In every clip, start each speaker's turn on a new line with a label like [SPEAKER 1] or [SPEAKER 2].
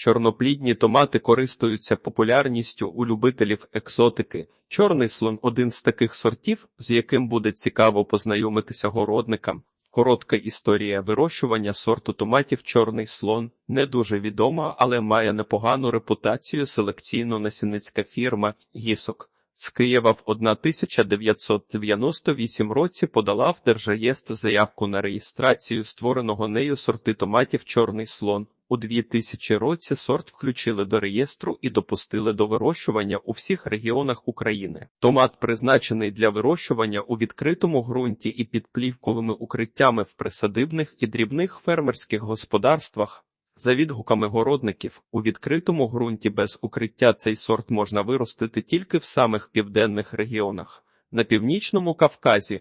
[SPEAKER 1] Чорноплідні томати користуються популярністю у любителів екзотики. Чорний слон один з таких сортів, з яким буде цікаво познайомитися городникам. Коротка історія вирощування сорту томатів Чорний слон не дуже відома, але має непогану репутацію селекційно-насінницька фірма Гісок. З Києва в 1998 році подала в Держреєстр заявку на реєстрацію створеного нею сорти томатів Чорний слон. У 2000 році сорт включили до реєстру і допустили до вирощування у всіх регіонах України. Томат призначений для вирощування у відкритому ґрунті і під плівковими укриттями в присадибних і дрібних фермерських господарствах. За відгуками городників, у відкритому ґрунті без укриття цей сорт можна виростити тільки в самих південних регіонах на північному Кавказі,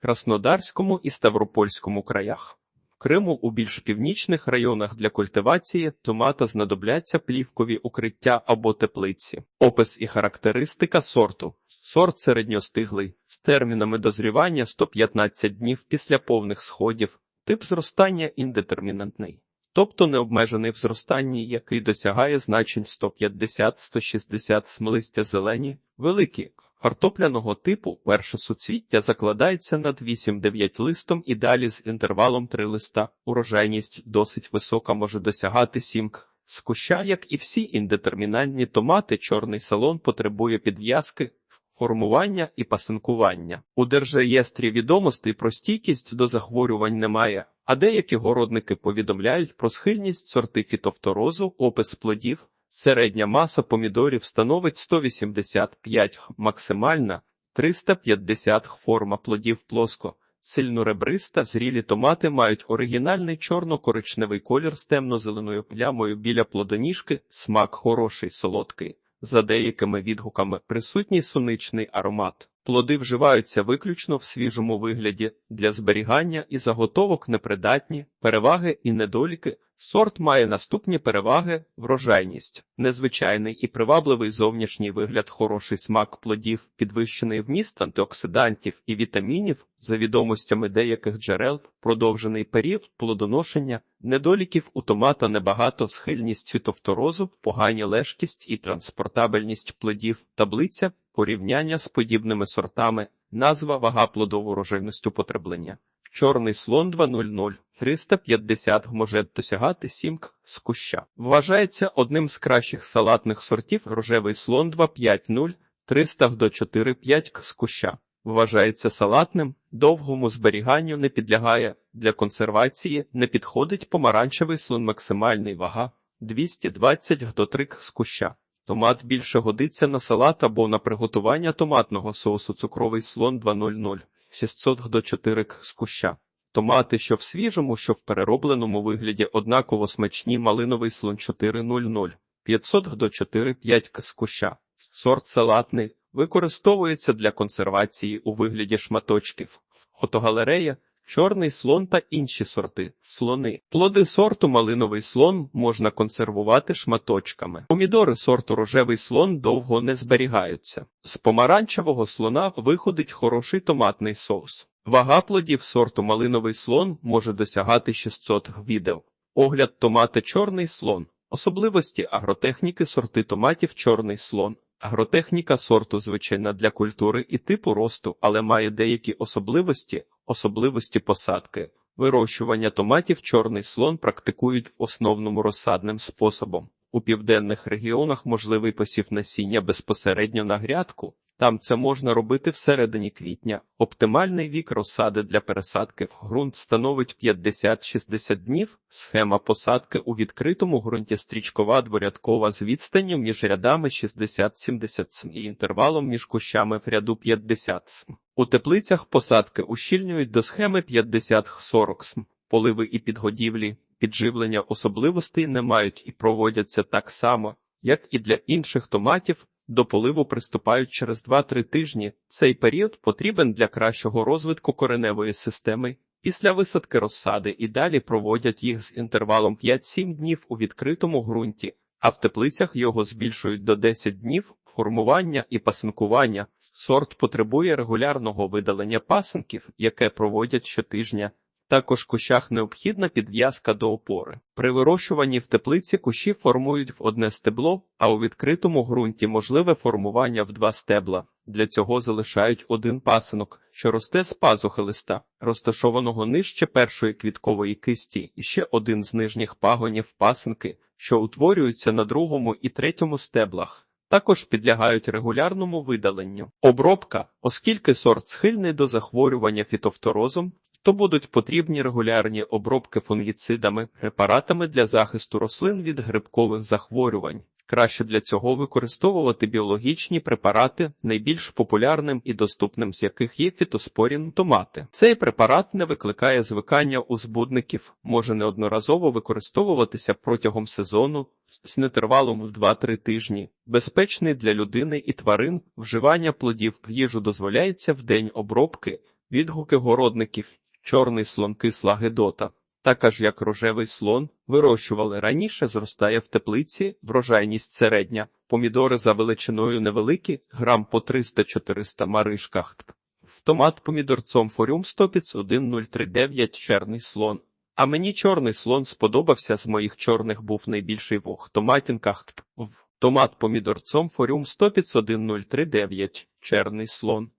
[SPEAKER 1] Краснодарському і Ставропольському краях. Криму у більш північних районах для культивації томата знадобляться плівкові укриття або теплиці. Опис і характеристика сорту. Сорт середньостиглий з термінами дозрівання 115 днів після повних сходів. Тип зростання індетермінантний. Тобто необмежений в зростанні, який досягає значень 150-160 смолистя зелені, великі, картопляного типу перше суцвіття закладається над 8-9 листом і далі з інтервалом 3 листа. Урожайність досить висока може досягати 7 к. З куща, як і всі індетермінантні томати, чорний салон потребує підв'язки, формування і пасинкування. У держреєстрі відомостей про стійкість до захворювань немає, а деякі городники повідомляють про схильність сорти фітофторозу, опис плодів. Середня маса помідорів становить 185, максимальна 350 форма плодів плоско. Сильноребриста зрілі томати мають оригінальний чорно-коричневий колір з темно-зеленою плямою біля плодоніжки, смак хороший, солодкий. За деякими відгуками присутній суничний аромат. Плоди вживаються виключно в свіжому вигляді для зберігання і заготовок непридатні, переваги і недоліки. Сорт має наступні переваги: врожайність, незвичайний і привабливий зовнішній вигляд, хороший смак плодів, підвищений вміст антиоксидантів і вітамінів, за відомостями деяких джерел, продовжений період плодоношення, недоліків у томата небагато, схильність фітофторозу, погані лежкість і транспортабельність плодів, таблиця, порівняння з подібними сортами, назва вага плодову рожайності потреблення. Чорний слон 200, 350 може досягати 7 к з куща. Вважається одним з кращих салатних сортів рожевий слон 250, 300 до 4-5 к з куща. Вважається салатним, довгому зберіганню не підлягає, для консервації не підходить помаранчевий слон максимальний вага 220 до 3 к з куща. Томат більше годиться на салат або на приготування томатного соусу цукровий слон 200. 600 до 4 з куща. Томати, що в свіжому, що в переробленому вигляді однаково смачні малиновий слон 400, 500 до 4-5 з куща. Сорт салатний використовується для консервації у вигляді шматочків. Фотогалерея Чорний слон та інші сорти слони. Плоди сорту малиновий слон можна консервувати шматочками. Помідори сорту рожевий слон довго не зберігаються. З помаранчевого слона виходить хороший томатний соус. Вага плодів сорту малиновий слон може досягати 600 відео. Огляд томата чорний слон. Особливості агротехніки сорти томатів чорний слон. Агротехніка сорту звичайна для культури і типу росту, але має деякі особливості. Особливості посадки. Вирощування томатів чорний слон практикують в основному розсадним способом. У південних регіонах можливий посів насіння безпосередньо на грядку. Там це можна робити всередині квітня. Оптимальний вік розсади для пересадки в ґрунт становить 50-60 днів. Схема посадки у відкритому ґрунті стрічкова дворядкова з відстанню між рядами 60-70 см і інтервалом між кущами в ряду 50 см. У теплицях посадки ущільнюють до схеми 50-40 см. Поливи і підгодівлі, підживлення особливостей не мають і проводяться так само, як і для інших томатів. До поливу приступають через 2-3 тижні. Цей період потрібен для кращого розвитку кореневої системи. Після висадки розсади і далі проводять їх з інтервалом 5-7 днів у відкритому ґрунті, а в теплицях його збільшують до 10 днів формування і пасинкування. Сорт потребує регулярного видалення пасинків, яке проводять щотижня. Також кущах необхідна підв'язка до опори. При вирощуванні в теплиці кущі формують в одне стебло, а у відкритому ґрунті можливе формування в два стебла. Для цього залишають один пасинок, що росте з пазухи листа, розташованого нижче першої квіткової кисті, і ще один з нижніх пагонів пасинки, що утворюються на другому і третьому стеблах. Також підлягають регулярному видаленню. Обробка, оскільки сорт схильний до захворювання фітофторозом, то будуть потрібні регулярні обробки фунгіцидами, препаратами для захисту рослин від грибкових захворювань. Краще для цього використовувати біологічні препарати, найбільш популярним і доступним з яких є фітоспорін томати. Цей препарат не викликає звикання у збудників, може неодноразово використовуватися протягом сезону з нетервалом в 2-3 тижні. Безпечний для людини і тварин, вживання плодів в їжу дозволяється в день обробки, відгуки городників, чорний слон кисла гедота. Така ж, як рожевий слон, вирощували раніше, зростає в теплиці, врожайність середня, помідори за величиною невеликі, грам по 300-400 маришках. В томат помідорцом форюм 105039 черний слон. А мені чорний слон сподобався, з моїх чорних був найбільший в томатінках. В томат помідорцом форюм 105039 черний слон.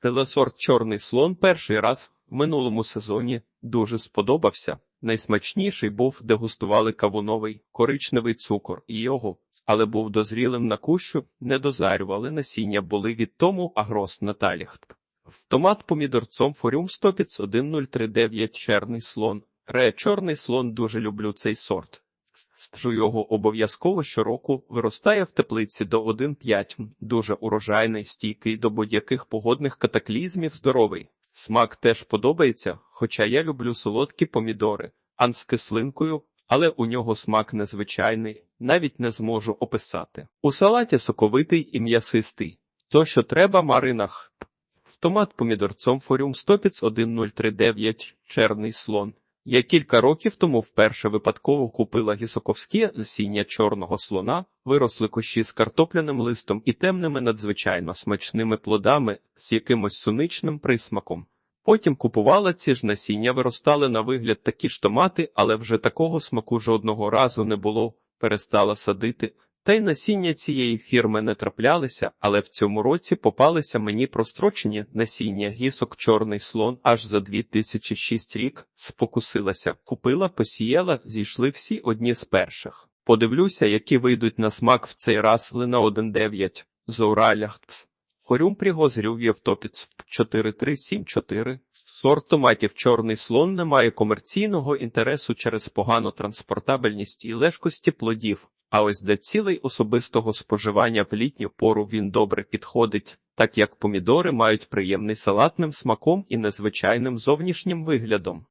[SPEAKER 1] Телесорт чорний слон перший раз в минулому сезоні дуже сподобався. Найсмачніший був, дегустували кавуновий, коричневий цукор і його, але був дозрілим на кущу, не дозарювали насіння були від тому агрос Наталіхт. Томат помідорцом форюм 105039 черний слон. Ре чорний слон дуже люблю цей сорт. Саджу його обов'язково щороку, виростає в теплиці до 1,5, дуже урожайний, стійкий до будь-яких погодних катаклізмів, здоровий. Смак теж подобається, хоча я люблю солодкі помідори, ан з кислинкою, але у нього смак незвичайний, навіть не зможу описати. У салаті соковитий і м'ясистий. То, що треба маринах. В томат помідорцом форюм 105039 черний слон. Я кілька років тому вперше випадково купила гісоковське насіння чорного слона, виросли кущі з картопляним листом і темними надзвичайно смачними плодами з якимось суничним присмаком. Потім купувала ці ж насіння, виростали на вигляд такі ж томати, але вже такого смаку жодного разу не було, перестала садити. Та й насіння цієї фірми не траплялися, але в цьому році попалися мені прострочені насіння гісок чорний слон аж за 2006 рік спокусилася, купила, посіяла, зійшли всі одні з перших. Подивлюся, які вийдуть на смак в цей раз ли на 1,9 з Уралях. Хорюм пригозрюв Євтопіц 4374. Сорт томатів чорний слон не має комерційного інтересу через погану транспортабельність і легкості плодів. А ось для цілей особистого споживання в літню пору він добре підходить, так як помідори мають приємний салатним смаком і незвичайним зовнішнім виглядом.